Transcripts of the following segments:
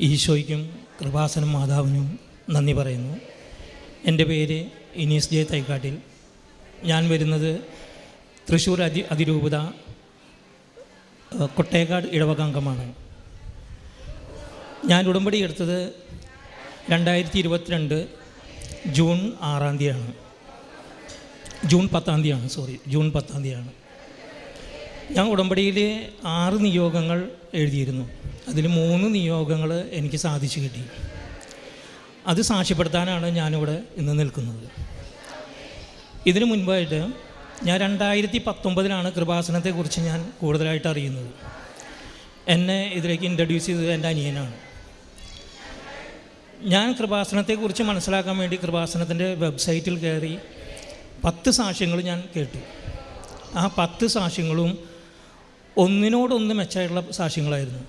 ഈശോയ്ക്കും കൃപാസനം മാതാവിനും നന്ദി പറയുന്നു. എന്റെ പേര് ഇനീസ് ജെ തൈക്കാട്ടിൽ. ഞാൻ വരുന്നത് തൃശ്ശൂർ അതി അതിരൂപത കൊട്ടേക്കാട് ഇടവകാംഗമാണ്. ഞാൻ ഉടമ്പടി എടുത്തത് രണ്ടായിരത്തി ഇരുപത്തിരണ്ട് ജൂൺ ആറാം തീയതിയാണ്. ജൂൺ പത്താം തീയതിയാണ് സോറി ജൂൺ പത്താം തീയതിയാണ്. ഞാൻ ഉടമ്പടിയിൽ ആറ് നിയോഗങ്ങൾ എഴുതിയിരുന്നു. അതിൽ മൂന്ന് നിയോഗങ്ങൾ എനിക്ക് സാധിച്ചു കിട്ടി. അത് സാക്ഷ്യപ്പെടുത്താനാണ് ഞാനിവിടെ ഇന്ന് നിൽക്കുന്നത്. ഇതിനു മുൻപായിട്ട് ഞാൻ രണ്ടായിരത്തി പത്തൊമ്പതിലാണ് കൃപാസനത്തെക്കുറിച്ച് ഞാൻ കൂടുതലായിട്ട് അറിയുന്നത്. എന്നെ ഇതിലേക്ക് ഇൻട്രൊഡ്യൂസ് ചെയ്തത് എന്റെ അനിയനാണ്. ഞാൻ കൃപാസനത്തെക്കുറിച്ച് മനസ്സിലാക്കാൻ വേണ്ടി കൃപാസനത്തിന്റെ വെബ്സൈറ്റിൽ കയറി പത്ത് സാക്ഷ്യങ്ങൾ ഞാൻ കേട്ടു. ആ പത്ത് സാക്ഷ്യങ്ങളും ഒന്നിനോടൊന്ന് മെച്ചമായിട്ടുള്ള സാക്ഷ്യങ്ങളായിരുന്നു.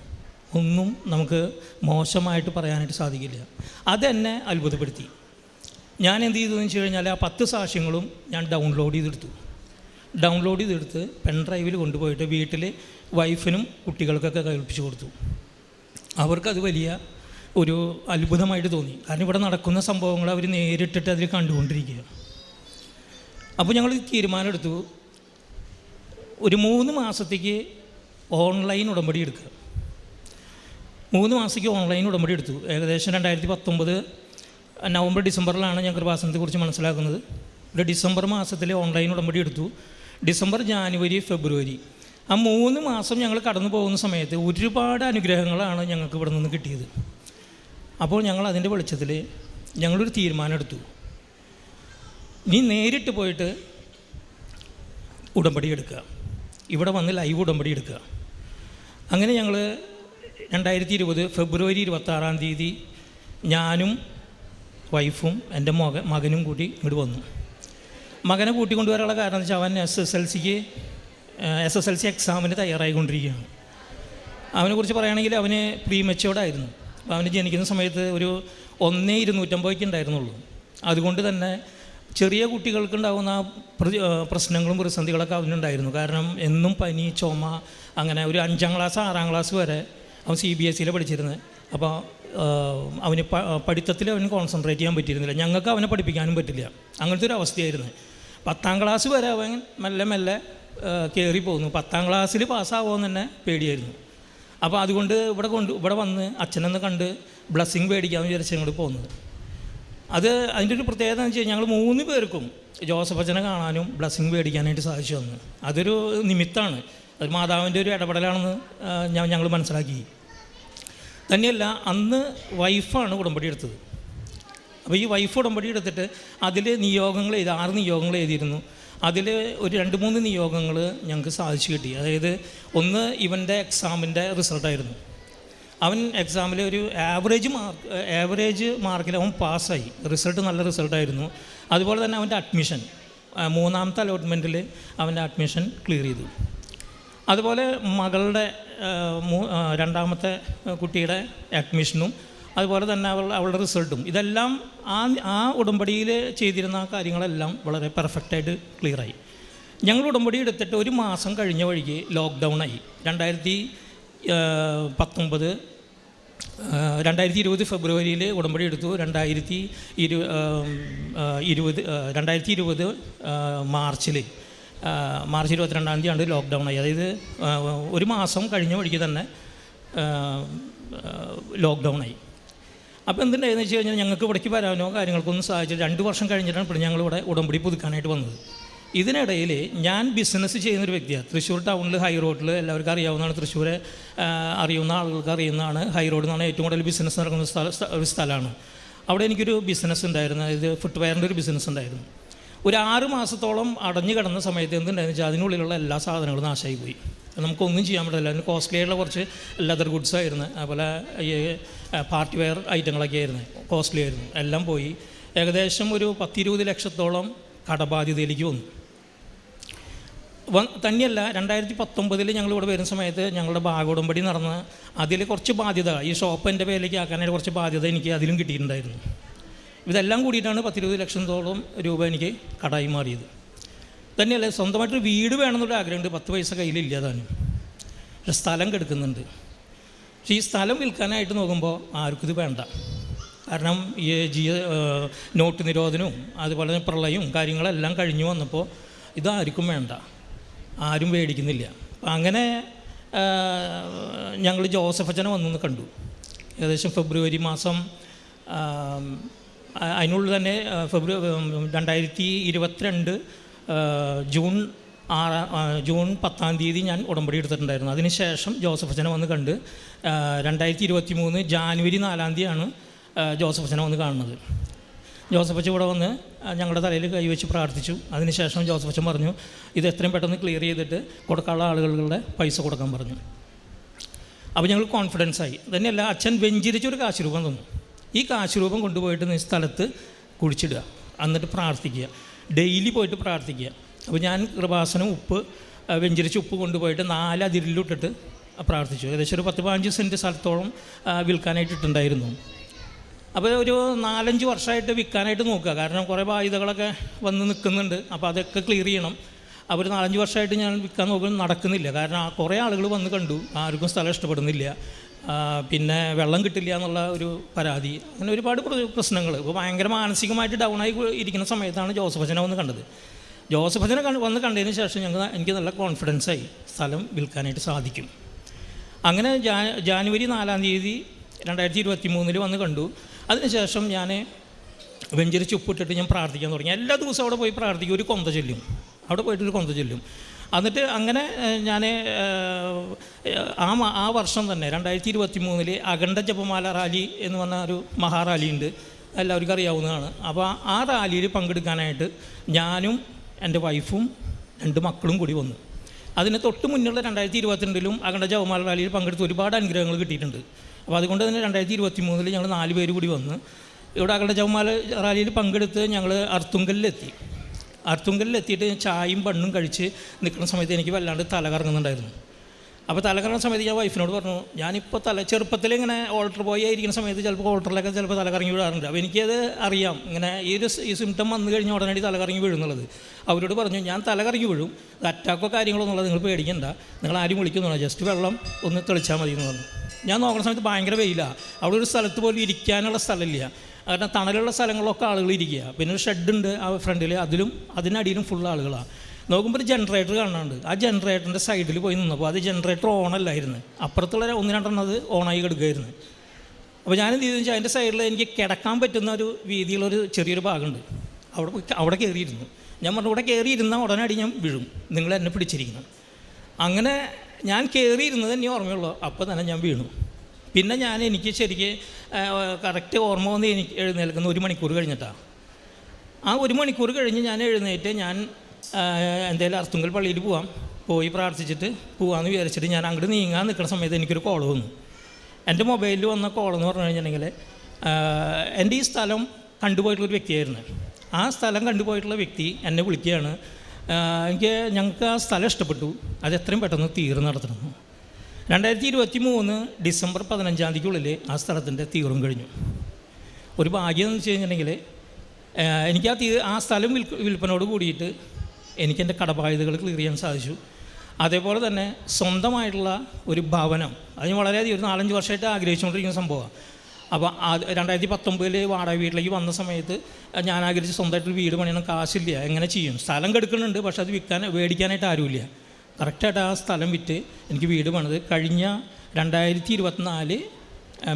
ഒന്നും നമുക്ക് മോശമായിട്ട് പറയാനായിട്ട് സാധിക്കില്ല. അതെന്നെ അത്ഭുതപ്പെടുത്തി. ഞാൻ എന്ത് ചെയ്തു എന്ന് വെച്ച് കഴിഞ്ഞാൽ ആ പത്ത് സാക്ഷ്യങ്ങളും ഞാൻ ഡൗൺലോഡ് ചെയ്തെടുത്തു. ഡൗൺലോഡ് ചെയ്തെടുത്ത് പെൻഡ്രൈവിൽ കൊണ്ടുപോയിട്ട് വീട്ടിൽ വൈഫിനും കുട്ടികൾക്കൊക്കെ കേൾപ്പിച്ചു കൊടുത്തു. അവർക്കത് വലിയ ഒരു അത്ഭുതമായിട്ട് തോന്നി. കാരണം ഇവിടെ നടക്കുന്ന സംഭവങ്ങൾ അവർ നേരിട്ടിട്ട് അതിൽ കണ്ടുകൊണ്ടിരിക്കുക അപ്പോൾ ഞങ്ങൾ തീരുമാനമെടുത്തു ഒരു മൂന്ന് മാസത്തേക്ക് ഓൺലൈൻ ഉടമ്പടി എടുക്കുക. മൂന്ന് മാസത്തേക്ക് ഓൺലൈൻ ഉടമ്പടി എടുത്തു. ഏകദേശം രണ്ടായിരത്തി പത്തൊമ്പത് നവംബർ ഡിസംബറിലാണ് ഞാൻ കൃപാസനത്തെക്കുറിച്ച് മനസ്സിലാക്കുന്നത്. ഒരു ഡിസംബർ മാസത്തിൽ ഓൺലൈൻ ഉടമ്പടി എടുത്തു. December January February. ആ മൂന്ന് മാസം ഞങ്ങൾ കടന്നു പോകുന്ന സമയത്ത് ഒരുപാട് അനുഗ്രഹങ്ങളാണ് ഞങ്ങൾക്ക് ഇവിടെ നിന്ന് കിട്ടിയത്. അപ്പോൾ ഞങ്ങൾ അതിന്റെ വെളിച്ചത്തിൽ ഞങ്ങളൊരു തീരുമാനം എടുത്തു. നീ നേരിട്ട് പോയിട്ട് ഉടമ്പടി എടുക്കുക. ഇവിടെ വന്ന് ലൈവ് ഉടമ്പടി എടുക്കുക. അങ്ങനെ ഞങ്ങൾ രണ്ടായിരത്തി ഇരുപത് ഫെബ്രുവരി ഇരുപത്താറാം തീയതി ഞാനും വൈഫും എന്റെ മകൻ മകനും കൂടി ഇങ്ങോട്ട് വന്നു. മകനെ കൂട്ടിക്കൊണ്ടുവരാനുള്ള കാരണം എന്ന് വെച്ചാൽ അവൻ എസ് എസ് എൽ സിക്ക് എസ് എസ് എൽ സി എക്സാമിന് തയ്യാറായിക്കൊണ്ടിരിക്കുകയാണ്. അവനെക്കുറിച്ച് പറയുകയാണെങ്കിൽ അവന് പ്രീ മെച്ചോർഡായിരുന്നു അവന് ജനിക്കുന്ന സമയത്ത് ഒരു ഒന്നേ ഇരുന്നൂറ്റമ്പതൊക്കെ ഉണ്ടായിരുന്നുള്ളൂ. അതുകൊണ്ട് തന്നെ ചെറിയ കുട്ടികൾക്കുണ്ടാകുന്ന പ്രശ്നങ്ങളും പ്രതിസന്ധികളൊക്കെ അവനുണ്ടായിരുന്നു. കാരണം എന്നും പനി ചുമ അങ്ങനെ ഒരു അഞ്ചാം ക്ലാസ് ആറാം ക്ലാസ് വരെ അവൻ സി ബി എസ് സിയിൽ പഠിച്ചിരുന്നത് അപ്പോൾ അവന് പഠിത്തത്തിൽ അവന് കോൺസെൻട്രേറ്റ് ചെയ്യാൻ പറ്റിയിരുന്നില്ല. ഞങ്ങൾക്ക് അവനെ പഠിപ്പിക്കാനും പറ്റില്ല. അങ്ങനത്തെ ഒരു അവസ്ഥയായിരുന്നു. പത്താം ക്ലാസ് വരെ അവൻ മെല്ലെ മെല്ലെ കയറി പോകുന്നു പത്താം ക്ലാസ്സിൽ പാസ്സാവുമെന്ന് തന്നെ പേടിയായിരുന്നു. അപ്പോൾ അതുകൊണ്ട് ഇവിടെ കൊണ്ട് ഇവിടെ വന്ന് അച്ഛനെന്ന് കണ്ട് ബ്ലസ്സിങ് മേടിക്കാമെന്ന് വിചാരിച്ച് ഞങ്ങൾ പോകുന്നത് അത് അതിന്റെ ഒരു പ്രത്യേകത എന്ന് വെച്ചാൽ ഞങ്ങൾ മൂന്ന് പേർക്കും ജോസഫ് അച്ഛനെ കാണാനും ബ്ലസ്സിങ് മേടിക്കാനായിട്ട് സാധിച്ചു വന്നു അതൊരു നിമിത്തമാണ്. അത് മാതാവിന്റെ ഒരു ഇടപെടലാണെന്ന് ഞാൻ ഞങ്ങൾ മനസ്സിലാക്കി. തന്നെയല്ല അന്ന് വൈഫാണ് ഉടമ്പടി എടുത്തത്. അപ്പോൾ ഈ വൈഫ് ഉടമ്പടി എടുത്തിട്ട് അതിൽ നിയോഗങ്ങൾ എഴുതി ആറ് നിയോഗങ്ങൾ എഴുതിയിരുന്നു. അതിൽ ഒരു രണ്ട് മൂന്ന് നിയോഗങ്ങൾ ഞങ്ങൾക്ക് സാധിച്ചു കിട്ടി. അതായത് ഒന്ന് ഇവന്റെ എക്സാമിന്റെ റിസൾട്ടായിരുന്നു അവൻ എക്സാമിൽ ഒരു ആവറേജ് മാർക്ക് ആവറേജ് മാർക്കിൽ അവൻ പാസ്സായി റിസൾട്ട് നല്ല റിസൾട്ടായിരുന്നു അതുപോലെ തന്നെ അവന്റെ അഡ്മിഷൻ മൂന്നാമത്തെ അലോട്ട്മെന്റിൽ അവന്റെ അഡ്മിഷൻ ക്ലിയർ ചെയ്തു. അതുപോലെ മകളുടെ രണ്ടാമത്തെ കുട്ടിയുടെ അഡ്മിഷനും അതുപോലെ തന്നെ അവൾ അവളുടെ റിസൾട്ടും ഇതെല്ലാം ആ ആ ഉടമ്പടിയിൽ ചെയ്തിരുന്ന കാര്യങ്ങളെല്ലാം വളരെ പെർഫെക്റ്റായിട്ട് ക്ലിയറായി ഞങ്ങൾ ഉടമ്പടി എടുത്തിട്ട് ഒരു മാസം കഴിഞ്ഞ വഴിക്ക് ലോക്ക്ഡൗൺ ആയി. രണ്ടായിരത്തി പത്തൊമ്പത് രണ്ടായിരത്തി ഇരുപത് ഫെബ്രുവരിയിൽ ഉടമ്പടി എടുത്തു. രണ്ടായിരത്തി ഇരു ഇരുപത് രണ്ടായിരത്തി ഇരുപത് മാർച്ചിൽ മാർച്ച് ഇരുപത്തിരണ്ടാം തീയതിയാണ് ലോക്ക്ഡൗൺ ആയി. അതായത് ഒരു മാസം കഴിഞ്ഞ വഴിക്ക് തന്നെ ലോക്ക്ഡൗൺ ആയി. അപ്പോൾ എന്തുണ്ടായെന്ന് വെച്ച് കഴിഞ്ഞാൽ ഞങ്ങൾക്ക് ഇവിടേക്ക് വരാനോ കാര്യങ്ങൾക്കൊന്നും സാധിച്ചില്ല. രണ്ട് വർഷം കഴിഞ്ഞിട്ടാണ് ഇപ്പോൾ ഞങ്ങളിവിടെ ഉടമ്പടി പുതുക്കാനായിട്ട് വന്നത്. ഇതിനിടയിൽ ഞാൻ ബിസിനസ് ചെയ്യുന്നൊരു വ്യക്തിയാണ് തൃശ്ശൂർ ടൗണിൽ ഹൈ റോഡിൽ എല്ലാവർക്കും അറിയാവുന്നതാണ്. തൃശ്ശൂരെ അറിയുന്ന ആളുകൾക്ക് അറിയുന്നതാണ്. ഹൈ റോഡ് എന്നാണ് ഏറ്റവും കൂടുതൽ ബിസിനസ് നടക്കുന്ന സ്ഥല ഒരു സ്ഥലമാണ് അവിടെ എനിക്കൊരു ബിസിനസ് ഉണ്ടായിരുന്നു. അതായത് ഫുട്വെയറിന്റെ ഒരു ബിസിനസ് ഉണ്ടായിരുന്നു. ഒരു ആറ് മാസത്തോളം അടഞ്ഞു കിടന്ന സമയത്ത് എന്തുണ്ടായിരുന്നു വെച്ചാൽ അതിനുള്ളിലുള്ള എല്ലാ സാധനങ്ങളും നാശമായി പോയി നമുക്കൊന്നും ചെയ്യാൻ പറ്റില്ല. അതിന് കോസ്റ്റ്ലി ആയിട്ടുള്ള കുറച്ച് ലെതർ ഗുഡ്സ് ആയിരുന്നു. അതുപോലെ ഈ പാർട്ടി വെയർ ഐറ്റങ്ങളൊക്കെ ആയിരുന്നു. കോസ്റ്റ്ലി ആയിരുന്നു. എല്ലാം പോയി. ഏകദേശം ഒരു പത്തിരുപത് ലക്ഷത്തോളം കടബാധ്യതയിലേക്ക് വന്നു. തന്നെയല്ല രണ്ടായിരത്തി പത്തൊമ്പതിൽ ഞങ്ങൾ ഇവിടെ വരുന്ന സമയത്ത് ഞങ്ങളുടെ ഭാഗോടമ്പടി നടന്ന അതിൽ കുറച്ച് ബാധ്യത ഈ ഷോപ്പ് എന്റെ പേരിലേക്ക് ആക്കാനായിട്ട് കുറച്ച് ബാധ്യത എനിക്ക് അതിലും കിട്ടിയിട്ടുണ്ടായിരുന്നു. ഇതെല്ലാം കൂടിയിട്ടാണ് പത്തിരുപത് ലക്ഷത്തോളം രൂപ എനിക്ക് കടായി മാറിയത്. തന്നെയല്ല സ്വന്തമായിട്ടൊരു വീട് വേണമെന്നൊരു ആഗ്രഹമുണ്ട് പത്ത് പൈസ കയ്യിലില്ല താനും. പക്ഷെ സ്ഥലം കെടുക്കുന്നുണ്ട്. പക്ഷേ ഈ സ്ഥലം വിൽക്കാനായിട്ട് നോക്കുമ്പോൾ ആർക്കും ഇത് വേണ്ട. കാരണം ഈ ജി നോട്ട് നിരോധനവും അതുപോലെ തന്നെ പ്രളയവും കാര്യങ്ങളെല്ലാം കഴിഞ്ഞു വന്നപ്പോൾ ഇതാർക്കും വേണ്ട. ആരും മേടിക്കുന്നില്ല അപ്പം അങ്ങനെ ഞങ്ങൾ ജോസഫ് അച്ഛനെ വന്നു കണ്ടു. ഏകദേശം ഫെബ്രുവരി മാസം അതിനുള്ളിൽ തന്നെ ഫെബ്രുവരി രണ്ടായിരത്തി ഇരുപത്തിരണ്ട് ജൂൺ ആറ് ജൂൺ പത്താം തീയതി ഞാൻ ഉടമ്പടി എടുത്തിട്ടുണ്ടായിരുന്നു. അതിനുശേഷം ജോസഫ് അച്ഛനെ വന്ന് കണ്ട് രണ്ടായിരത്തി ഇരുപത്തി മൂന്ന് ജാനുവരി നാലാം തീയതിയാണ് ജോസഫ് അച്ഛനെ വന്ന് കാണുന്നത്. ജോസഫ് അച്ഛൻ ഇവിടെ വന്ന് ഞങ്ങളുടെ തലയിൽ കൈവച്ച് പ്രാർത്ഥിച്ചു. അതിനുശേഷം ജോസഫ് അച്ഛൻ പറഞ്ഞു ഇത് എത്രയും പെട്ടെന്ന് ക്ലിയർ ചെയ്തിട്ട് കൊടുക്കാനുള്ള ആളുകളുടെ പൈസ കൊടുക്കാൻ പറഞ്ഞു. അപ്പോൾ ഞങ്ങൾ കോൺഫിഡൻസ് ആയി. തന്നെയല്ല അച്ഛൻ വെഞ്ചിരിച്ചൊരു കാശ് രൂപം തന്നു. ഈ കാശ് രൂപം കൊണ്ടുപോയിട്ട് ഈ സ്ഥലത്ത് കുഴിച്ചിടുക. എന്നിട്ട് പ്രാർത്ഥിക്കുക. ഡെയിലി പോയിട്ട് പ്രാർത്ഥിക്കുക. അപ്പോൾ ഞാൻ കൃപാസനം ഉപ്പ് വെഞ്ചിരിച്ച് ഉപ്പ് കൊണ്ടുപോയിട്ട് നാല് അതിരിലിട്ടിട്ട് പ്രാർത്ഥിച്ചു. ഏകദേശം ഒരു പത്ത് പതിനഞ്ച് സെന്റ് സ്ഥലത്തോളം വിൽക്കാനായിട്ട് ഇട്ടുണ്ടായിരുന്നു അപ്പോൾ ഒരു നാലഞ്ച് വർഷമായിട്ട് വിൽക്കാനായിട്ട് നോക്കുക. കാരണം കുറേ ബാധ്യതകളൊക്കെ വന്ന് നിൽക്കുന്നുണ്ട്. അപ്പോൾ അതൊക്കെ ക്ലിയർ ചെയ്യണം. ഒരു നാലഞ്ച് വർഷമായിട്ട് ഞാൻ വിൽക്കാൻ നോക്കുന്നത് നടക്കുന്നില്ല. കാരണം കുറേ ആളുകൾ വന്ന് കണ്ടു. ആർക്കും സ്ഥലം ഇഷ്ടപ്പെടുന്നില്ല. പിന്നെ വെള്ളം കിട്ടില്ല എന്നുള്ള ഒരു പരാതി. അങ്ങനെ ഒരുപാട് പ്രശ്നങ്ങൾ. ഇപ്പോൾ ഭയങ്കര മാനസികമായിട്ട് ഡൗൺ ആയി ഇരിക്കുന്ന സമയത്താണ് ജോസഫ് അച്ഛനെ വന്ന് കണ്ടത്. ജോസഫ് അച്ഛനെ വന്ന് കണ്ടതിന് ശേഷം ഞങ്ങൾ എനിക്ക് നല്ല കോൺഫിഡൻസ് ആയി സ്ഥലം വിൽക്കാനായിട്ട് സാധിക്കും. അങ്ങനെ ജാനുവരി നാലാം തീയതി രണ്ടായിരത്തി ഇരുപത്തി മൂന്നിൽ വന്ന് കണ്ടു. അതിനുശേഷം ഞാൻ വെഞ്ചരിച്ച് ഉപ്പിട്ടിട്ട് ഞാൻ പ്രാർത്ഥിക്കാൻ തുടങ്ങി. എല്ലാ ദിവസവും അവിടെ പോയി പ്രാർത്ഥിക്കും. ഒരു കൊന്ത ചൊല്ലും. അവിടെ പോയിട്ടൊരു കൊന്ത ചൊല്ലും. എന്നിട്ട് അങ്ങനെ ഞാൻ ആ ആ വർഷം തന്നെ രണ്ടായിരത്തി ഇരുപത്തി മൂന്നിൽ അഖണ്ഡ ജപമാല റാലി എന്ന് പറഞ്ഞ ഒരു മഹാറാലി ഉണ്ട് എല്ലാവർക്കും അറിയാവുന്നതാണ്. അപ്പോൾ ആ റാലിയിൽ പങ്കെടുക്കാനായിട്ട് ഞാനും എന്റെ വൈഫും രണ്ട് മക്കളും കൂടി വന്നു. അതിന് തൊട്ട് മുന്നുള്ള രണ്ടായിരത്തി ഇരുപത്തിരണ്ടിലും അഖണ്ഡ ജപമാല റാലിയിൽ പങ്കെടുത്ത് ഒരുപാട് അനുഗ്രഹങ്ങൾ കിട്ടിയിട്ടുണ്ട്. അപ്പോൾ അതുകൊണ്ട് തന്നെ രണ്ടായിരത്തി ഇരുപത്തി മൂന്നിൽ ഞങ്ങൾ നാല് പേര് കൂടി വന്ന് ഇവിടെ അകളുടെ ജവമാല റാലിയിൽ പങ്കെടുത്ത് ഞങ്ങൾ അർത്തുങ്കലിലെത്തി. അർത്തുങ്കലിലെത്തിയിട്ട് ചായയും പണ്ണും കഴിച്ച് നിൽക്കുന്ന സമയത്ത് എനിക്ക് വല്ലാണ്ട് തല കറങ്ങുന്നുണ്ടായിരുന്നു അപ്പോൾ തല കറങ്ങുന്ന സമയത്ത് ഞാൻ വൈഫിനോട് പറഞ്ഞു ഞാനിപ്പോൾ തല ചെറുപ്പത്തിൽ ഇങ്ങനെ ഓൾട്ടർ ബോയ് ആയിരിക്കുന്ന സമയത്ത് ചിലപ്പോൾ ഓൾട്ടറിലൊക്കെ ചിലപ്പോൾ തല കറങ്ങി വീഴാറുണ്ട് അപ്പോൾ എനിക്കത് അറിയാം. ഇങ്ങനെ ഈ ഒരു ഈ സിംറ്റം വന്നു കഴിഞ്ഞാൽ തല കറങ്ങി വീഴുന്നുള്ളത്. അവരോട് പറഞ്ഞു ഞാൻ തല കറങ്ങി വീഴും. അത് അറ്റാക്കോ കാര്യങ്ങളോ എന്നുള്ളത് നിങ്ങൾ പേടിക്കണ്ട. നിങ്ങൾ ആരും വിളിക്കുന്നില്ല ജസ്റ്റ് വെള്ളം ഒന്ന് തെളിച്ചാൽ മതി എന്ന് പറഞ്ഞു. ഞാൻ നോക്കുന്ന സമയത്ത് ഭയങ്കര വെയിലാണ് അവിടെ ഒരു സ്ഥലത്ത് പോലും ഇരിക്കാനുള്ള സ്ഥലമില്ല. കാരണം തണലുള്ള സ്ഥലങ്ങളിലൊക്കെ ആളുകൾ ഇരിക്കുക. പിന്നെ ഒരു ഷെഡുണ്ട് ആ ഫ്രണ്ടിൽ അതിലും അതിനടിയിലും ഫുൾ ആളുകളാണ് നോക്കുമ്പോൾ ഒരു ജനറേറ്റർ കാണാനുണ്ട് ആ ജനറേറ്ററിന്റെ സൈഡിൽ പോയി നിന്നപ്പോൾ അത് ജനറേറ്റർ ഓണല്ലായിരുന്നു അപ്പുറത്തുള്ള ഒന്ന് രണ്ടെണ്ണം അത് ഓണായി കിടക്കുകയായിരുന്നു അപ്പോൾ ഞാൻ എന്ത് ചെയ്തെന്ന് വെച്ചാൽ അതിന്റെ സൈഡിൽ എനിക്ക് കിടക്കാൻ പറ്റുന്ന ഒരു രീതിയിലൊരു ചെറിയൊരു ഭാഗമുണ്ട്. അവിടെ അവിടെ കയറിയിരുന്നു ഞാൻ പറഞ്ഞു ഇവിടെ കയറിയിരുന്ന ഉടനടി ഞാൻ വീഴും. നിങ്ങൾ എന്നെ പിടിച്ചിരിക്കണം. അങ്ങനെ ഞാൻ കയറിയിരുന്നത് തന്നെ ഓർമ്മയുള്ളൂ? അപ്പോൾ തന്നെ ഞാൻ വീണു. പിന്നെ ഞാൻ എനിക്ക് ശരിക്ക് കറക്റ്റ് ഓർമ്മ വന്ന് എനിക്ക് എഴുന്നേൽക്കുന്ന ഒരു മണിക്കൂർ കഴിഞ്ഞിട്ടാണ് ആ ഒരു മണിക്കൂർ കഴിഞ്ഞ് ഞാൻ എഴുന്നേറ്റ് ഞാൻ എന്തേലും അർത്തുങ്കൽ പള്ളിയിൽ പോവാം. പോയി പ്രാർത്ഥിച്ചിട്ട് പോവാമെന്ന് വിചാരിച്ചിട്ട് ഞാൻ അങ്ങോട്ട് നീങ്ങാൻ നിൽക്കുന്ന സമയത്ത് എനിക്കൊരു കോൾ വന്നു. എന്റെ മൊബൈലിൽ വന്ന കോൾ എന്ന് പറഞ്ഞു കഴിഞ്ഞിട്ടുണ്ടെങ്കിൽ എന്റെ ഈ സ്ഥലം കണ്ടുപോയിട്ടുള്ളൊരു വ്യക്തിയായിരുന്നു. ആ സ്ഥലം കണ്ടുപോയിട്ടുള്ള വ്യക്തി എന്നെ വിളിക്കുകയാണ്. എനിക്ക് ഞങ്ങൾക്ക് ആ സ്ഥലം ഇഷ്ടപ്പെട്ടു. അത് എത്രയും പെട്ടെന്ന് തീർന്ന് നടത്തണം. രണ്ടായിരത്തി ഇരുപത്തി മൂന്ന് ഡിസംബർ പതിനഞ്ചാം തീയതിക്കുള്ളിൽ ആ സ്ഥലത്തിന്റെ തീറും കഴിഞ്ഞു. ഒരു ഭാഗ്യം എന്ന് വെച്ച് കഴിഞ്ഞിട്ടുണ്ടെങ്കിൽ എനിക്ക് ആ തീ ആ സ്ഥലം വിൽ വിൽപ്പനയോട് കൂടിയിട്ട് എനിക്ക് എന്റെ കടബാധ്യതകൾ ക്ലിയർ ചെയ്യാൻ സാധിച്ചു. അതേപോലെ തന്നെ സ്വന്തമായിട്ടുള്ള ഒരു ഭവനം അത് വളരെയധികം ഒരു നാലഞ്ച് വർഷമായിട്ട് ആഗ്രഹിച്ചുകൊണ്ടിരിക്കുന്ന സംഭവമാണ്. അപ്പോൾ അത് രണ്ടായിരത്തി പത്തൊമ്പതിൽ വാടക വീട്ടിലേക്ക് വന്ന സമയത്ത് ഞാൻ ആഗ്രഹിച്ച് സ്വന്തമായിട്ടൊരു വീട് പണിയണം കാശില്ല എങ്ങനെ ചെയ്യും? സ്ഥലം കെടുക്കുന്നുണ്ട് പക്ഷെ അത് വിൽക്കാൻ മേടിക്കാനായിട്ട് ആരുമില്ല. കറക്റ്റായിട്ട് ആ സ്ഥലം വിറ്റ് എനിക്ക് വീട് പണിത്. കഴിഞ്ഞ രണ്ടായിരത്തി ഇരുപത്തിനാല്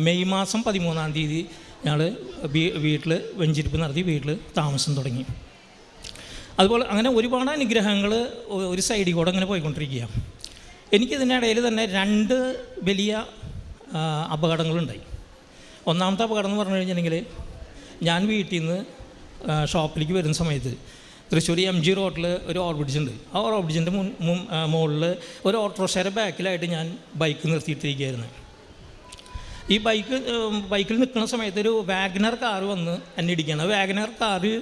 മെയ് മാസം പതിമൂന്നാം തീയതി ഞങ്ങൾ വീട്ടിൽ വെഞ്ചിരിപ്പ് നടത്തി വീട്ടിൽ താമസം തുടങ്ങി. അതുപോലെ അങ്ങനെ ഒരുപാട് അനുഗ്രഹങ്ങൾ ഒരു സൈഡിൽ കൂടെ അങ്ങനെ പോയിക്കൊണ്ടിരിക്കുക എനിക്കിതിനിടയിൽ തന്നെ രണ്ട് വലിയ അപകടങ്ങളുണ്ടായി. ഒന്നാമത്തെ അപകടം എന്ന് പറഞ്ഞു കഴിഞ്ഞിട്ടുണ്ടെങ്കിൽ ഞാൻ വീട്ടിൽ നിന്ന് ഷോപ്പിലേക്ക് വരുന്ന സമയത്ത് തൃശ്ശൂർ എം ജി റോഡിൽ ഒരു ഓവർബ്രിഡ്ജ് ഉണ്ട്. ആ ഓവർബ്രിഡ്ജിന്റെ മുൻ മുകളിൽ ഒരു ഓട്ടോറിക്ഷയുടെ ബാക്കിലായിട്ട് ഞാൻ ബൈക്ക് നിർത്തിയിട്ടിരിക്കുകയായിരുന്നു. ഈ ബൈക്ക് ബൈക്കിൽ നിൽക്കുന്ന സമയത്ത് ഒരു വാഗനർ കാർ വന്ന് എന്നെ ഇടിക്കുകയാണ്. വാഗനർ കാറ്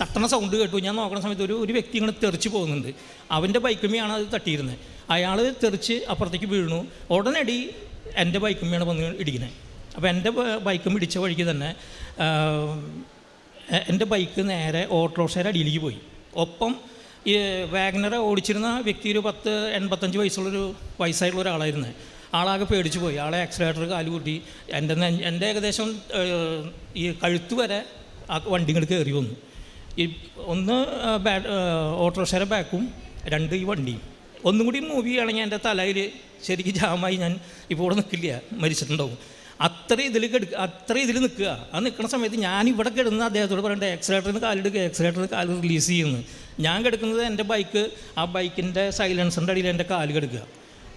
തട്ടണ സൗണ്ട് കേട്ടു. ഞാൻ നോക്കുന്ന സമയത്ത് ഒരു ഒരു വ്യക്തി ഇങ്ങനെ തെറിച്ച് പോകുന്നുണ്ട്. അവന്റെ ബൈക്കുമ്മയാണ് അത് തട്ടിയിരുന്നത്. അയാൾ തെറിച്ച് അപ്പുറത്തേക്ക് വീഴുന്നു ഉടനടി എന്റെ ബൈക്കുമ്മയാണ് വന്ന് ഇടിക്കുന്നത് അപ്പോൾ എന്റെ ബൈക്കും പിടിച്ച വഴിക്ക് തന്നെ എന്റെ ബൈക്ക് നേരെ ഓട്ടോറിക്ഷയുടെ അടിയിലേക്ക് പോയി. ഒപ്പം ഈ വാഗനറെ ഓടിച്ചിരുന്ന വ്യക്തി ഒരു പത്ത് എൺപത്തഞ്ച് വയസ്സുള്ളൊരു വയസ്സായിട്ടുള്ള ഒരാളായിരുന്നു. ആളാകെ പേടിച്ചു പോയി. ആളെ ആക്സിലേറ്റർ കാൽ കൂട്ടി. എന്റെ എന്റെ ഏകദേശം ഈ കഴുത്ത് വരെ ആ വണ്ടികൾ കയറി വന്നു. ഈ ഒന്ന് ബാ ഓട്ടോറിക്ഷയുടെ ബാക്കും രണ്ട് ഈ വണ്ടിയും. ഒന്നും കൂടി മൂവ് ചെയ്യുകയാണെങ്കിൽ എന്റെ തലയിൽ ശരിക്കും ജാമായി ഞാൻ ഇപ്പോൾ ഇവിടെ നിൽക്കില്ല. മരിച്ചിട്ടുണ്ടാവും. അത്ര ഇതിൽ കെടുക്ക അത്ര ഇതിൽ നിൽക്കുക. ആ നിൽക്കുന്ന സമയത്ത് ഞാൻ ഇവിടെ കിടന്ന് അദ്ദേഹത്തോട് പറയേണ്ട എക്സലേറ്ററിന് കാലെടുക്കുക എക്സലേറ്ററിന് കാൽ റിലീസ് ചെയ്യുന്നു. ഞാൻ കിടക്കുന്നത് എന്റെ ബൈക്ക് ആ ബൈക്കിന്റെ സൈലൻസറിന്റെ അടിയിൽ എന്റെ കാൽ കിടക്കുക.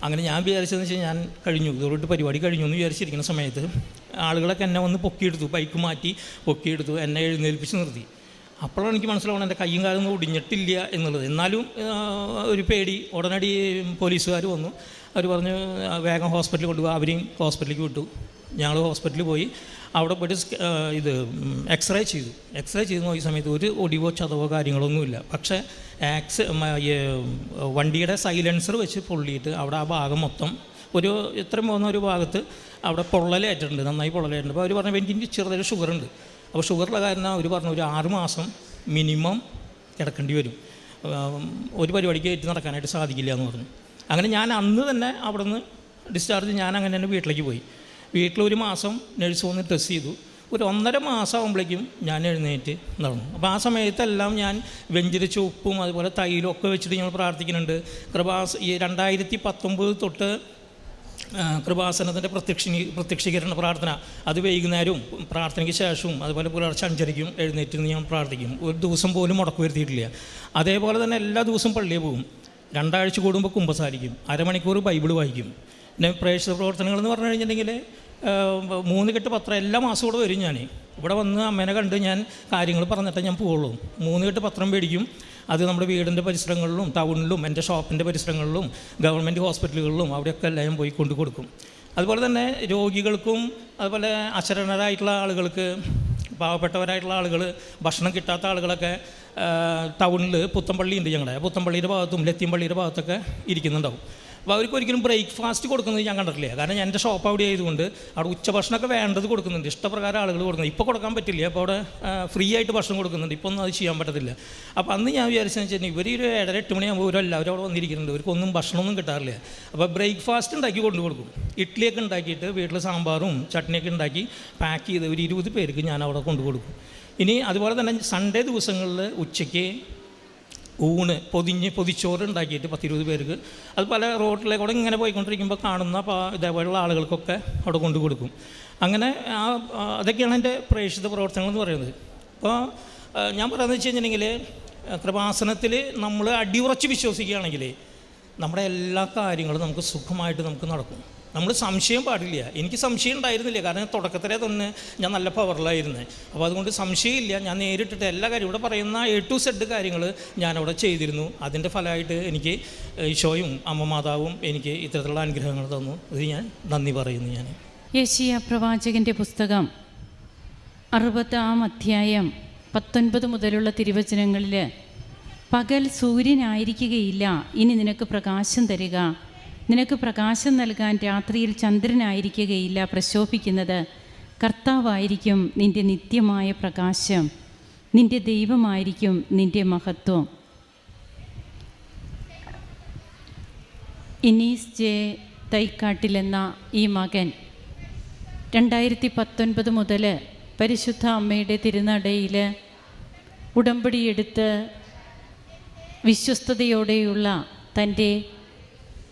അങ്ങനെ ഞാൻ വിചാരിച്ചതെന്ന് വെച്ചാൽ ഞാൻ കഴിഞ്ഞു. ഇതോട്ട് പരിപാടി കഴിഞ്ഞു എന്ന് വിചാരിച്ചിരിക്കുന്ന സമയത്ത് ആളുകളൊക്കെ എന്നെ വന്ന് പൊക്കിയെടുത്തു ബൈക്ക് മാറ്റി പൊക്കിയെടുത്തു എന്നെ എഴുന്നേൽപ്പിച്ച് നിർത്തി. അപ്പോഴാണ് എനിക്ക് മനസ്സിലാവണം എന്റെ കയ്യും കാലും ഒടിഞ്ഞിട്ടില്ല എന്നുള്ളത്. എന്നാലും ഒരു പേടി. ഉടനടി പോലീസുകാർ വന്നു. അവർ പറഞ്ഞു വേഗം ഹോസ്പിറ്റലിൽ കൊണ്ടുപോകുക അവരെയും ഹോസ്പിറ്റലിലേക്ക് വിട്ടു. ഞങ്ങൾ ഹോസ്പിറ്റലിൽ പോയി. അവിടെ പോയിട്ട് ഇത് എക്സ്റേ ചെയ്തു. എക്സ്റേ ചെയ്ത് നോക്കിയ സമയത്ത് ഒരു ഒടിവോ ചതവോ കാര്യങ്ങളൊന്നുമില്ല. പക്ഷേ ആക്സ് വണ്ടിയുടെ സൈലൻസർ വെച്ച് പൊള്ളിയിട്ട് അവിടെ ആ ഭാഗം മൊത്തം ഒരു ഇത്രയും പോകുന്ന ഒരു ഭാഗത്ത് അവിടെ പൊള്ളലേറ്റിട്ടുണ്ട് നന്നായി പൊള്ളലേറ്റിട്ടുണ്ട്. അപ്പോൾ അവർ പറഞ്ഞു എനിക്ക് ചെറുതായിട്ട് ഷുഗർ ഉണ്ട്. അപ്പോൾ ഷുഗറുള്ള കാരണം അവർ പറഞ്ഞു ഒരു ആറ് മാസം മിനിമം കിടക്കേണ്ടി വരും. ഒരു പരിപാടിക്ക് ഏറ്റ് നടക്കാനായിട്ട് സാധിക്കില്ല എന്ന് പറഞ്ഞു. അങ്ങനെ ഞാൻ അന്ന് തന്നെ അവിടെ നിന്ന് ഡിസ്ചാർജ് ഞാൻ അങ്ങനെ തന്നെ വീട്ടിലേക്ക് പോയി. വീട്ടിൽ ഒരു മാസം നഴ്സ് വന്ന് ടെസ്റ്റ് ചെയ്തു. ഒരു ഒന്നര മാസം ആകുമ്പോഴേക്കും ഞാൻ എഴുന്നേറ്റ് നടന്നു. അപ്പോൾ ആ സമയത്തെല്ലാം ഞാൻ വെഞ്ചരിച്ച ഉപ്പും അതുപോലെ തൈലും ഒക്കെ വെച്ചിട്ട് ഞങ്ങൾ പ്രാർത്ഥിക്കുന്നുണ്ട്. കൃപാസ് ഈ രണ്ടായിരത്തി പത്തൊമ്പത് തൊട്ട് കൃപാസനത്തിന്റെ പ്രത്യക്ഷ പ്രത്യക്ഷീകരണ പ്രാർത്ഥന. അത് വൈകുന്നേരവും പ്രാർത്ഥനയ്ക്ക് ശേഷവും അതുപോലെ പുലർച്ചെ അഞ്ചരയ്ക്കും എഴുന്നേറ്റ് ഞാൻ പ്രാർത്ഥിക്കും. ഒരു ദിവസം പോലും മുടക്കു വരുത്തിയിട്ടില്ല. അതേപോലെ തന്നെ എല്ലാ ദിവസവും പള്ളിയിൽ പോകും. രണ്ടാഴ്ച കൂടുമ്പോൾ കുമ്പസാരിക്കും. അരമണിക്കൂർ ബൈബിൾ വായിക്കും. പിന്നെ പ്രേക്ഷിത പ്രവർത്തനങ്ങൾ എന്ന് പറഞ്ഞു കഴിഞ്ഞിട്ടുണ്ടെങ്കിൽ മൂന്ന് കെട്ട് പത്രം എല്ലാ മാസവും കൂടെ വരും ഞാൻ. ഇവിടെ വന്ന് അമ്മേനെ കണ്ട് ഞാൻ കാര്യങ്ങൾ പറഞ്ഞിട്ട് ഞാൻ പോവുള്ളൂ. മൂന്ന് കെട്ട് പത്രം മേടിക്കും. അത് നമ്മുടെ വീടിന്റെ പരിസരങ്ങളിലും ടൗണിലും എന്റെ ഷോപ്പിന്റെ പരിസരങ്ങളിലും ഗവൺമെന്റ് ഹോസ്പിറ്റലുകളിലും അവിടെയൊക്കെ എല്ലാം പോയി കൊണ്ടു കൊടുക്കും. അതുപോലെ തന്നെ രോഗികൾക്കും അതുപോലെ അശരണരായിട്ടുള്ള ആളുകൾക്ക് പാവപ്പെട്ടവരായിട്ടുള്ള ആളുകൾ ഭക്ഷണം കിട്ടാത്ത ആളുകളൊക്കെ ടൗണിൽ പുത്തമ്പള്ളി ഉണ്ട് ഞങ്ങളുടെ. പുത്തമ്പള്ളിയുടെ ഭാഗത്തും ലത്തിയമ്പള്ളിയുടെ ഭാഗത്തൊക്കെ ഇരിക്കുന്നുണ്ടാവും. അപ്പോൾ അവർക്ക് ഒരിക്കലും ബ്രേക്ക്ഫാസ്റ്റ് കൊടുക്കുന്നത് ഞാൻ കണ്ടിട്ടില്ല. കാരണം എന്റെ ഷോപ്പ് അവിടെ ആയതുകൊണ്ട് അവിടെ ഉച്ചഭക്ഷണമൊക്കെ വേണ്ടത് കൊടുക്കുന്നുണ്ട്. ഇഷ്ടപ്രകാരം ആളുകൾ കൊടുക്കുന്നത് ഇപ്പോൾ കൊടുക്കാൻ പറ്റില്ല. അപ്പോൾ അവിടെ ഫ്രീ ആയിട്ട് ഭക്ഷണം കൊടുക്കുന്നുണ്ട്. ഇപ്പോൾ ഒന്നും അത് ചെയ്യാൻ പറ്റത്തില്ല. അപ്പോൾ അന്ന് ഞാൻ വിചാരിച്ചെന്ന് വെച്ചാൽ ഇവർ ഒരു ഏഴര എട്ട് മണിയാകുമ്പോൾ ഇവരെല്ലാവരും അവിടെ വന്നിരിക്കുന്നുണ്ട്. ഇവർക്കൊന്നും ഭക്ഷണമൊന്നും കിട്ടാറില്ല. അപ്പോൾ ബ്രേക്ക്ഫാസ്റ്റ് ഉണ്ടാക്കി കൊണ്ടു കൊടുക്കും. ഇഡ്ഡലിയൊക്കെ ഉണ്ടാക്കിയിട്ട് വീട്ടിൽ സാമ്പാറും ചട്നിയൊക്കെ ഉണ്ടാക്കി പാക്ക് ചെയ്ത് ഒരു ഇരുപത് പേർക്ക് ഞാൻ അവിടെ കൊണ്ടു കൊടുക്കും. ഇനി അതുപോലെ തന്നെ സൺഡേ ദിവസങ്ങളിൽ ഉച്ചയ്ക്ക് ഊണ് പൊതിഞ്ഞ് പൊതിച്ചോറ് ഉണ്ടാക്കിയിട്ട് പത്തിരുപത് പേർക്ക്. അത് പല റോഡിലേക്കൂടെ ഇങ്ങനെ പോയിക്കൊണ്ടിരിക്കുമ്പോൾ കാണുന്ന ഇതേപോലെയുള്ള ആളുകൾക്കൊക്കെ അവിടെ കൊണ്ടു കൊടുക്കും. അങ്ങനെ ആ, അതൊക്കെയാണ് എന്റെ പ്രേക്ഷിത പ്രവർത്തനങ്ങൾ എന്ന് പറയുന്നത്. അപ്പോൾ ഞാൻ പറയുന്നത് വെച്ച് കഴിഞ്ഞിട്ടുണ്ടെങ്കിൽ കൃപാസനത്തിൽ നമ്മൾ അടിയുറച്ച് വിശ്വസിക്കുകയാണെങ്കിൽ നമ്മുടെ എല്ലാ കാര്യങ്ങളും നമുക്ക് സുഖമായിട്ട് നമുക്ക് നടക്കും. നമ്മൾ സംശയം പാടില്ല. എനിക്ക് സംശയം ഉണ്ടായിരുന്നില്ല. കാരണം തുടക്കത്തിലെ തന്നെ ഞാൻ നല്ല പവറിലായിരുന്നു അപ്പോൾ അതുകൊണ്ട് സംശയമില്ല. ഞാൻ നേരിട്ടിട്ട് എല്ലാ കാര്യം ഇവിടെ പറയുന്ന എ ടു സെഡ് കാര്യങ്ങൾ ഞാനവിടെ ചെയ്തിരുന്നു. അതിന്റെ ഫലമായിട്ട് എനിക്ക് ഈശോയും അമ്മ മാതാവും എനിക്ക് ഇത്തരത്തിലുള്ള അനുഗ്രഹങ്ങൾ തന്നു. ഇത് ഞാൻ നന്ദി പറയുന്നു ഞാൻ യേശിയ പ്രവാചകന്റെ പുസ്തകം അറുപതാം അധ്യായം പത്തൊൻപത് മുതലുള്ള തിരുവചനങ്ങളിൽ പകൽ സൂര്യനായിരിക്കുകയില്ല. ഇനി നിനക്ക് പ്രകാശം തരിക. നിനക്ക് പ്രകാശം നൽകാൻ രാത്രിയിൽ ചന്ദ്രനായിരിക്കുകയില്ല പ്രശോഭിക്കുന്നത്. കർത്താവായിരിക്കും നിന്റെ നിത്യമായ പ്രകാശം. നിന്റെ ദൈവമായിരിക്കും നിന്റെ മഹത്വം. ഇനീസ് ജെ തൈക്കാട്ടിലെന്ന ഈ മകൻ രണ്ടായിരത്തി പത്തൊൻപത് മുതൽ പരിശുദ്ധ അമ്മയുടെ തിരുനടയിൽ ഉടമ്പടിയെടുത്ത് വിശ്വസ്തയോടെയുള്ള തന്റെ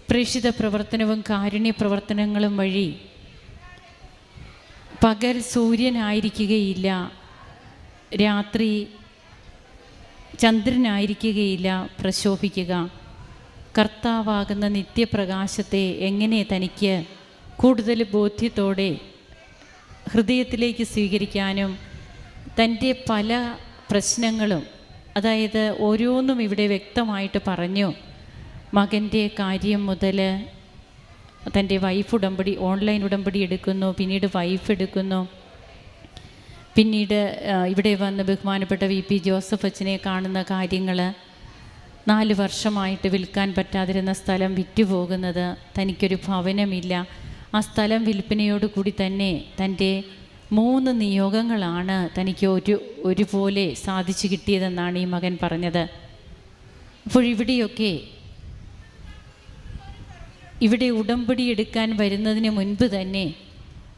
പ്രേക്ഷിത പ്രവർത്തനവും കാരുണ്യ പ്രവർത്തനങ്ങളും വഴി പകൽ സൂര്യനായിരിക്കുകയില്ല രാത്രി ചന്ദ്രനായിരിക്കുകയില്ല പ്രശോഭിക്കുക. കർത്താവാകുന്ന നിത്യപ്രകാശത്തെ എങ്ങനെ തനിക്ക് കൂടുതൽ ബോധ്യത്തോടെ ഹൃദയത്തിലേക്ക് സ്വീകരിക്കാനും തന്റെ പല പ്രശ്നങ്ങളും അതായത് ഓരോന്നും ഇവിടെ വ്യക്തമായിട്ട് പറഞ്ഞു. മകന്റെ കാര്യം മുതൽ തന്റെ വൈഫ് ഉടമ്പടി ഓൺലൈൻ ഉടമ്പടി എടുക്കുന്നു പിന്നീട് വൈഫ് എടുക്കുന്നു. പിന്നീട് ഇവിടെ വന്ന് ബഹുമാനപ്പെട്ട വി പി ജോസഫ് അച്ഛനെ കാണുന്ന കാര്യങ്ങൾ നാല് വർഷമായിട്ട് വിൽക്കാൻ പറ്റാതിരുന്ന സ്ഥലം വിറ്റുപോകുന്നത് തനിക്കൊരു ഭവനമില്ല. ആ സ്ഥലം വിൽപ്പനയോടുകൂടി തന്നെ തന്റെ മൂന്ന് നിയോഗങ്ങളാണ് തനിക്ക് ഒരു ഒരുപോലെ സാധിച്ചു കിട്ടിയതെന്നാണ് ഈ മകൻ പറഞ്ഞത്. അപ്പോൾ ഇവിടെയൊക്കെ ഇവിടെ ഉടമ്പടി എടുക്കാൻ വരുന്നതിന് മുൻപ് തന്നെ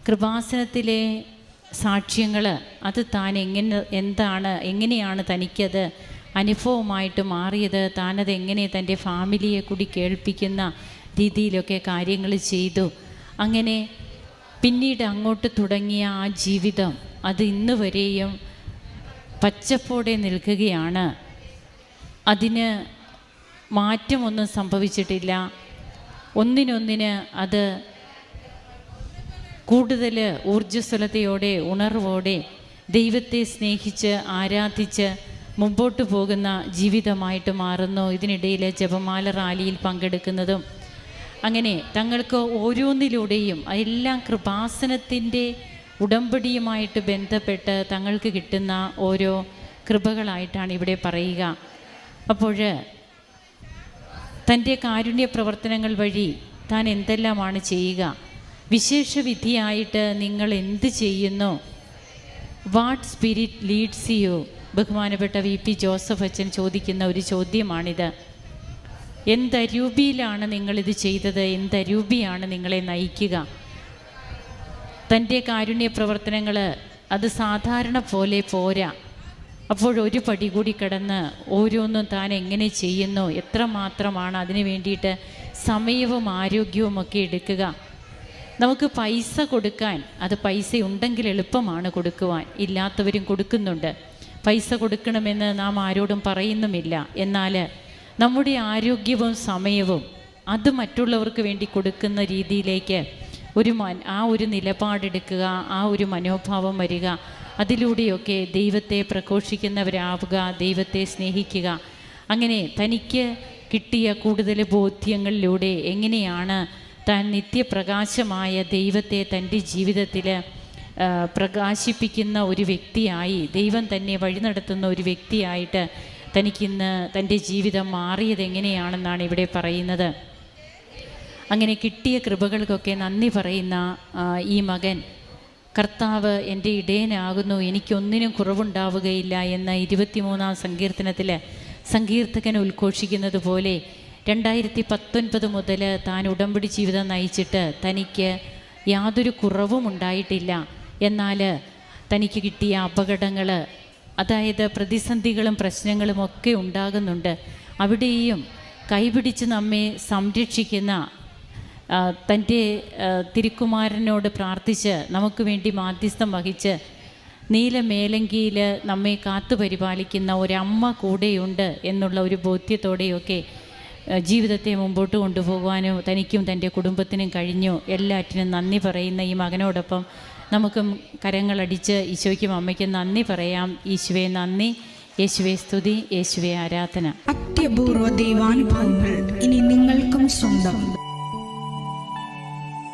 കൃപാസനത്തിലെ സാക്ഷ്യങ്ങൾ അത് താൻ എങ്ങനെ എന്താണ് എങ്ങനെയാണ് തനിക്കത് അനുഭവമായിട്ട് മാറിയത് താനത് എങ്ങനെ തന്റെ ഫാമിലിയെ കൂടി കേൾപ്പിക്കുന്ന രീതിയിലൊക്കെ കാര്യങ്ങൾ ചെയ്തു. അങ്ങനെ പിന്നീട് അങ്ങോട്ട് തുടങ്ങിയ ആ ജീവിതം അത് ഇന്ന് വരെയും പച്ചപ്പോടെ നിൽക്കുകയാണ്. അതിന് മാറ്റമൊന്നും സംഭവിച്ചിട്ടില്ല. ഒന്നിനൊന്നിന് അത് കൂടുതൽ ഊർജസ്വലതയോടെ ഉണർവോടെ ദൈവത്തെ സ്നേഹിച്ച് ആരാധിച്ച് മുമ്പോട്ട് പോകുന്ന ജീവിതമായിട്ട് മാറുന്നു. ഇതിനിടയിൽ ജപമാല റാലിയിൽ പങ്കെടുക്കുന്നതും അങ്ങനെ തങ്ങൾക്ക് ഓരോന്നിലൂടെയും എല്ലാം കൃപാസനത്തിന്റെ ഉടമ്പടിയുമായിട്ട് ബന്ധപ്പെട്ട് തങ്ങൾക്ക് കിട്ടുന്ന ഓരോ കൃപകളായിട്ടാണ് ഇവിടെ പറയുക. അപ്പോൾ തന്റെ കാരുണ്യ പ്രവർത്തനങ്ങൾ വഴി താൻ എന്തെല്ലാമാണ് ചെയ്യുക? വിശേഷ വിധിയായിട്ട് നിങ്ങൾ എന്ത് ചെയ്യുന്നു? വാട്ട് സ്പിരിറ്റ് ലീഡ്സ് യു ബഹുമാനപ്പെട്ട വി പി ജോസഫ് അച്ഛൻ ചോദിക്കുന്ന ഒരു ചോദ്യമാണിത്. എന്തരൂപിയിലാണ് നിങ്ങളിത് ചെയ്തത്? എന്തരൂപിയാണ് നിങ്ങളെ നയിക്കുക? തന്റെ കാരുണ്യ പ്രവർത്തനങ്ങൾ അത് സാധാരണ പോലെ പോരാ. അപ്പോൾ ഒരു പടി കൂടി കിടന്ന് ഓരോന്നും താൻ എങ്ങനെ ചെയ്യുന്നു? എത്ര മാത്രമാണ് അതിന് വേണ്ടിയിട്ട് സമയവും ആരോഗ്യവും ഒക്കെ എടുക്കുക? നമുക്ക് പൈസ കൊടുക്കാൻ അത് പൈസ ഉണ്ടെങ്കിൽ എളുപ്പമാണ് കൊടുക്കുവാൻ. ഇല്ലാത്തവരും കൊടുക്കുന്നുണ്ട്. പൈസ കൊടുക്കണമെന്ന് നാം ആരോടും പറയുന്നുമില്ല. എന്നാൽ നമ്മുടെ ആരോഗ്യവും സമയവും അത് മറ്റുള്ളവർക്ക് വേണ്ടി കൊടുക്കുന്ന രീതിയിലേക്ക് ഒരു ആ ഒരു നിലപാടെടുക്കുക ആ ഒരു മനോഭാവം വരിക അതിലൂടെയൊക്കെ ദൈവത്തെ പ്രഘോഷിക്കുന്നവരാവുക ദൈവത്തെ സ്നേഹിക്കുക. അങ്ങനെ തനിക്ക് കിട്ടിയ കൂടുതൽ ബോധ്യങ്ങളിലൂടെ എങ്ങനെയാണ് താൻ നിത്യപ്രകാശമായ ദൈവത്തെ തന്റെ ജീവിതത്തിൽ പ്രകാശിപ്പിക്കുന്ന ഒരു വ്യക്തിയായി ദൈവം തന്നെ വഴി നടത്തുന്ന ഒരു വ്യക്തിയായിട്ട് തനിക്കിന്ന് തന്റെ ജീവിതം മാറിയത് എങ്ങനെയാണെന്നാണ് ഇവിടെ പറയുന്നത്. അങ്ങനെ കിട്ടിയ കൃപകൾക്കൊക്കെ നന്ദി പറയുന്ന ഈ മകൻ കർത്താവ് എന്റെ ഇടയനാകുന്നു എനിക്കൊന്നിനും കുറവുണ്ടാവുകയില്ല എന്ന ഇരുപത്തിമൂന്നാം സങ്കീർത്തനത്തിൽ സങ്കീർത്തകൻ ഉദ്ഘോഷിക്കുന്നത് പോലെ രണ്ടായിരത്തി പത്തൊൻപത് മുതൽ താൻ ഉടമ്പടി ജീവിതം നയിച്ചിട്ട് തനിക്ക് യാതൊരു കുറവും ഉണ്ടായിട്ടില്ല. എന്നാൽ തനിക്ക് കിട്ടിയ അപകടങ്ങൾ അതായത് പ്രതിസന്ധികളും പ്രശ്നങ്ങളും ഒക്കെ ഉണ്ടാകുന്നുണ്ട്. അവിടെയും കൈപിടിച്ച് നമ്മെ സംരക്ഷിക്കുന്ന തന്റെ തിരുക്കുമാരനോട് പ്രാർത്ഥിച്ച് നമുക്ക് വേണ്ടി മാധ്യസ്ഥം വഹിച്ച് നീലമേലങ്കിയിൽ നമ്മെ കാത്തു പരിപാലിക്കുന്ന ഒരമ്മ കൂടെയുണ്ട് എന്നുള്ള ഒരു ബോധ്യത്തോടെയൊക്കെ ജീവിതത്തെ മുമ്പോട്ട് കൊണ്ടുപോകുവാനും തനിക്കും തന്റെ കുടുംബത്തിനും കഴിഞ്ഞു. എല്ലാറ്റിനും നന്ദി പറയുന്ന ഈ മകനോടൊപ്പം നമുക്കും കരങ്ങളടിച്ച് ഈശോയ്ക്കും അമ്മയ്ക്കും നന്ദി പറയാം. ഈശുവെ നന്ദി. യേശുവെ സ്തുതി. യേശുവെ ആരാധന. അത്യപൂർവ ദൈവാനുഭവങ്ങൾ ഇനി നിങ്ങൾക്കും സ്വന്തം.